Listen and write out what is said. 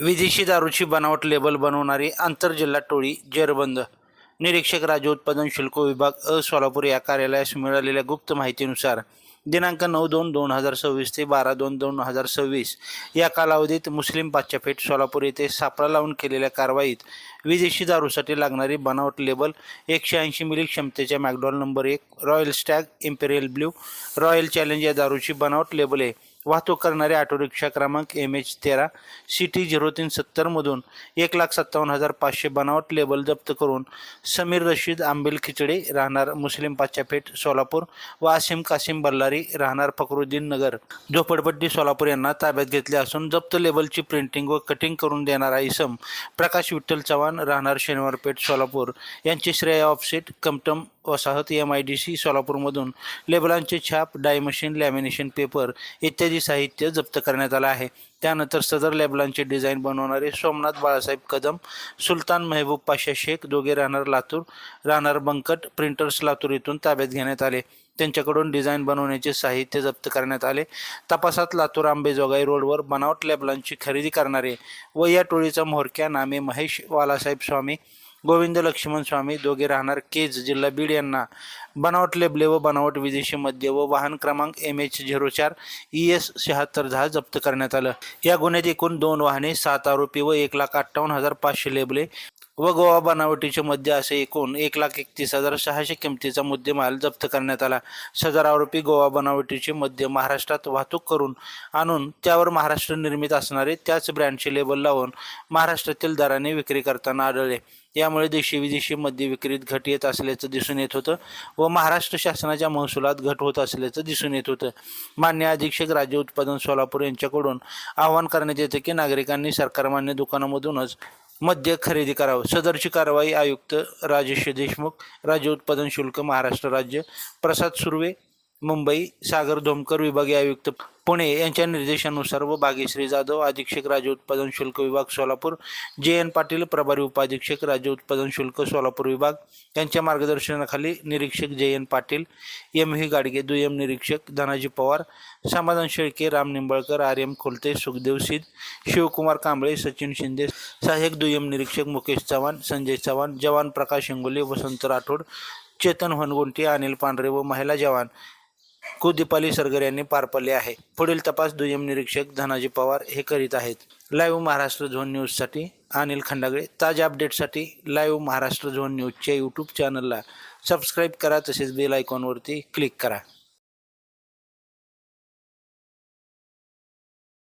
विदेशी दारूची बनावट लेबल बनवणारी आंतरजिल्हा टोळी जेरबंद. निरीक्षक राज्य उत्पादन शुल्क विभाग अ सोलापूर या कार्यालयास मिळालेल्या गुप्त माहितीनुसार दिनांक नऊ दोन दोन हजार सव्वीस ते बारा दोन दोन हजार सव्वीस या कालावधीत मुस्लिम बादशापेठ सोलापूर येथे सापळा लावून केलेल्या कारवाईत विदेशी दारूसाठी लागणारी बनावट लेबल एकशे ऐंशी मिली क्षमतेच्या मॅकडॉल नंबर एक Royal Stag Imperial Blue Royal Challenge या दारूची बनावट लेबले वाहतूक करणारे ऑटो रिक्षा क्रमांक एम एच तेरा सी टी झिरो तीन सत्तरमधून एक लाख सत्तावन्न हजार पाचशे बनावट लेबल जप्त करून समीर रशीद आंबेल खिचडे राहणार मुस्लिम पाच्यापेठ सोलापूर व आसिम कासिम बल्लारी राहणार फखरुद्दीन नगर. झोपडपट्टी सोलापूर यांना ताब्यात घेतले असून जप्त लेबलची प्रिंटिंग व कटिंग करून देणारा इसम प्रकाश विठ्ठल चव्हाण राहणार शनिवारपेठ सोलापूर. यांचे श्रेय ऑफसेट कमटम वसाहत एम आय डी सी सोलापूरमधून लेबलांचे छाप डाय मशीन लॅमिनेशन पेपर इत्यादी साहित्य जप्त करण्यात आलं आहे. त्यानंतर सदर लेबलांचे डिझाईन बनवणारे सोमनाथ बाळासाहेब कदम सुलतान मेहबूब पाशा शेख दोघे राहणार लातूर राहणार बंकट प्रिंटर्स लातूर येथून ताब्यात घेण्यात आले. त्यांच्याकडून डिझाईन बनवण्याचे साहित्य जप्त करण्यात आले. तपासात लातूर आंबेजोगाई रोडवर बनावट लेबलांची खरेदी करणारे व या टोळीचा म्होरक्या नामे महेश वालासाहेब स्वामी गोविंद लक्ष्मण स्वामी दोघे राहणार केज जिल्हा बीड यांना. बनावट लेबले व बनावट विदेशी मद्य व वाहन क्रमांक एम एच झिरो चार ई एस शहात्तर दहा जप्त करण्यात आलं. या गुन्ह्यात एकूण दोन वाहने सात आरोपी व एक लाख अठ्ठावन्न हजार पाचशे लेबले व गोवा बनावटीचे मद्य असे एकूण एक लाख एकतीस हजार सहाशे किमतीचा मुद्देमाल जप्त करण्यात आला. सदर आरोपी गोवा बनावटीचे मद्य महाराष्ट्रात वाहतूक करून आणून त्यावर महाराष्ट्र निर्मित असणारे त्याच ब्रँडचे लेबल लावून महाराष्ट्रातील दराने विक्री करताना आढळले. यामुळे देशी विदेशी मद्य विक्रीत घट येत असल्याचं दिसून येत होतं व महाराष्ट्र शासनाच्या महसुलात घट होत असल्याचं दिसून येत होतं. मान्य अधीक्षक राज्य उत्पादन सोलापूर यांच्याकडून आवाहन करण्यात येतं की नागरिकांनी सरकारमान्य दुकानामधूनच मद्य खरेदी करावं. सदरची कारवाई आयुक्त राजेश देशमुख राज्य उत्पादन शुल्क महाराष्ट्र राज्य प्रसाद सुर्वे मुंबई सागर धोमकर विभागीय आयुक्त पुणे यांच्या निर्देशानुसार व भाग्यश्री जाधव अधीक्षक राज्य उत्पादन शुल्क विभाग सोलापूर. जे एन पाटील प्रभारी उपाधीक्षक राज्य उत्पादन शुल्क सोलापूर विभाग. यांच्या मार्गदर्शनाखाली निरीक्षक जे एन पाटील एम ही गाडगे दुय्यम निरीक्षक धनाजी पवार समाधान शेळके राम निंबाळकर आर एम खोलते सुखदेव सिद्ध शिवकुमार कांबळे सचिन शिंदे सहाय्यक दुय्यम निरीक्षक मुकेश चव्हाण संजय चव्हाण जवान प्रकाश हिंगोले वसंत राठोड चेतन हनगुंटी अनिल पांढरे व महिला जवान. कुदीपाली सरगर यांनी पार पाडले आहे. पुढील तपास दुय्यम निरीक्षक धनाजी पवार हे करीत आहेत. लाईव्ह महाराष्ट्र झोन न्यूजसाठी अनिल खंडागळे. ताज्या अपडेटसाठी लाईव्ह महाराष्ट्र झोन न्यूजच्या यूट्यूब चॅनलला सबस्क्राईब करा तसेच बेल आयकॉनवरती क्लिक करा.